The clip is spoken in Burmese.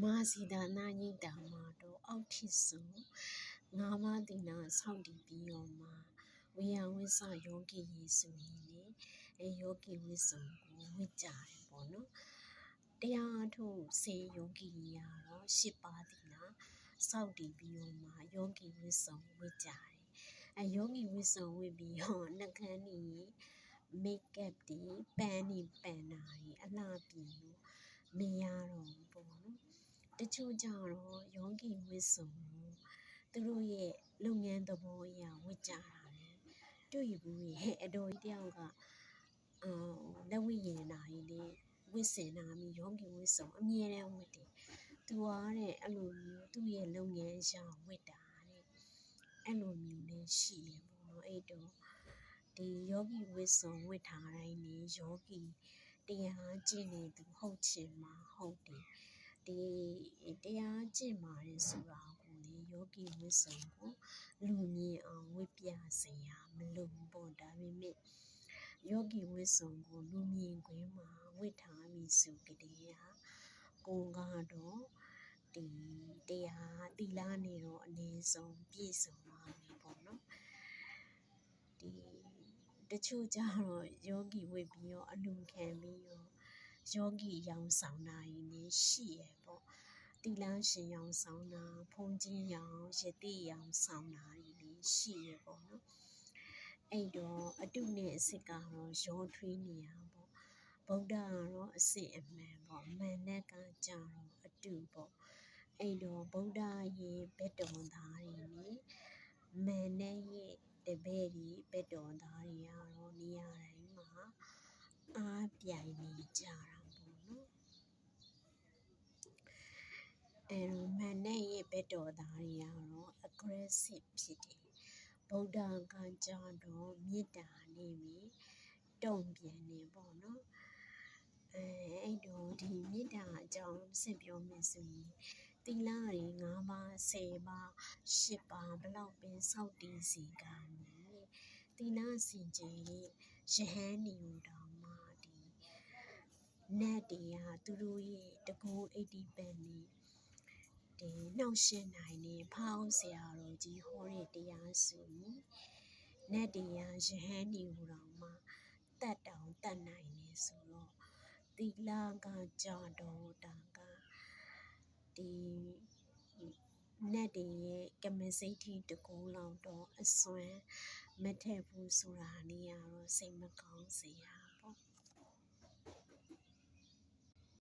မာစီဒါနာညိတ္တာမှာတော့အောက်ထိစုငါးပါးတိနာဆောက်တည်ပြီးတော့မှဝေယဝိဆယောဂီရေဆိုရင်လေအဲယောဂီဝိစုံကိုဝစ်ကြတယ်ပေါ့နော်တရားထုတ်စေယောဂီကြီးကတော့ရှစ်ပါးတိနာဆောက်တည်ပြီးတော့မှယောဂီဝိစုံဝစ်ကြတယ်အဲယောဂီဝိစုံဝစ်ပြီးတော့နှကန်းနေမိတ်ကပ်တွေပန်းနေပန်နာတွေအလှပြင်လို့မရတော့ဘူးပေါ့နော် တချို့ကြတော့ယောဂီဝိစုံကိုသူတို့ရဲ့လုပ်ငန်းသဘောအရဝတ်ကြတာလေတွေ့ဘူးရဲ့အတော်ကြီးတယောက်ကအာလက်ဝိရနာကြီးလေဝစ်စင်နာမိယောဂီဝိစုံအမြဲတမ်းဝတ်တယ်သူကတဲ့အဲ့လိုမျိုးသူ့ရဲ့လုပ်ငန်းအရဝတ်တာတဲ့အဲ့လိုမျိုးလေးရှိတယ်ပေါ့နော်အဲ့တော့ဒီယောဂီဝစ်စုံဝတ်ထားတိုင်းနေယောဂီတရားကျင့်နေသူဟုတ်ချင်မှာဟုတ်တယ် ဒီတရားကျင့်ပါတယ်ဆိုတာကိုလေယောဂီဝိစုံကိုလူမြင်အောင်ဝတ်ပြစေရမလို့ပေါ့ဒါပေမဲ့ယောဂီဝိစုံကိုလူမြင်ခွင့်မှာဝတ်ထားပြီဆိုကြတဲ့ဟာကိုကတော့ဒီတရားသီလနေတော့အနည်းဆုံးပြည့်စုံပါပြီပေါ့နော်ဒီတချို့ကြတော့ယောဂီဝတ်ပြီးတော့အလူခံပြီးတော့ ယောဂီရောင်ဆောင်တာကြီးနေရှိရပေါ့တီလန်းရှင်ရောင်ဆောင်တာဖုန်ကြီးရောင်ရတိရောင်ဆောင်တာကြီးနေရှိရပေါ့နော်အဲ့တော့အတုနဲ့အစစ်ကတော့ရောထွေးနေရပေါ့ဗုဒ္ဓကတော့အစစ်အမှန်ပေါ့မှန်တဲ့ကကြတော့အတုပေါ့အဲ့တော့ဗုဒ္ဓရဲ့ဘက်တော်သားတွေနေမှန်တဲ့ရဲ့တပည့်တွေဘက်တော်သားတွေကတော့နေရာတိုင်းမှာ အားပြိုင်နေကြတာပေါ့နော်အဲတော့မန်နဲ့ရဲ့ဘက်တော်သားတွေကတော့ aggressive ဖြစ်တယ်ဗုဒ္ဓကကြတော့မေတ္တာနဲ့ပဲတုံ့ပြန်နေပေါ့နော်အဲအဲ့တော့ဒီမေတ္တာအကြောင်းဆက်ပြောမယ်ဆိုရင်သီလတွေ၅ပါး၁၀ပါး၈ပါးဘလောက်ပင်စောင့်တည်စီကမယ်သီလစင်ကြယ်ရဲ့ယဟန်နေတော်မှာဒီ နတ်တွေကသူတို့ရဲ့တကူအိတိပန်နေဒီနှောက်ရှင်းနိုင်နေဖောင်းဆရာတော်ကြီးဟောတဲ့တရားဆိုရင်နတ်တရားယဟန်နေတော်မှာတတ်တောင်တတ်နိုင်နေဆိုတော့သီလကကြတော့တာကဒီနတ်တွေရဲ့ကမစိတ်ထိတကူလောက်တော့အစွမ်းမထက်ဘူးဆိုတာနေရတော့စိတ်မကောင်းစေရ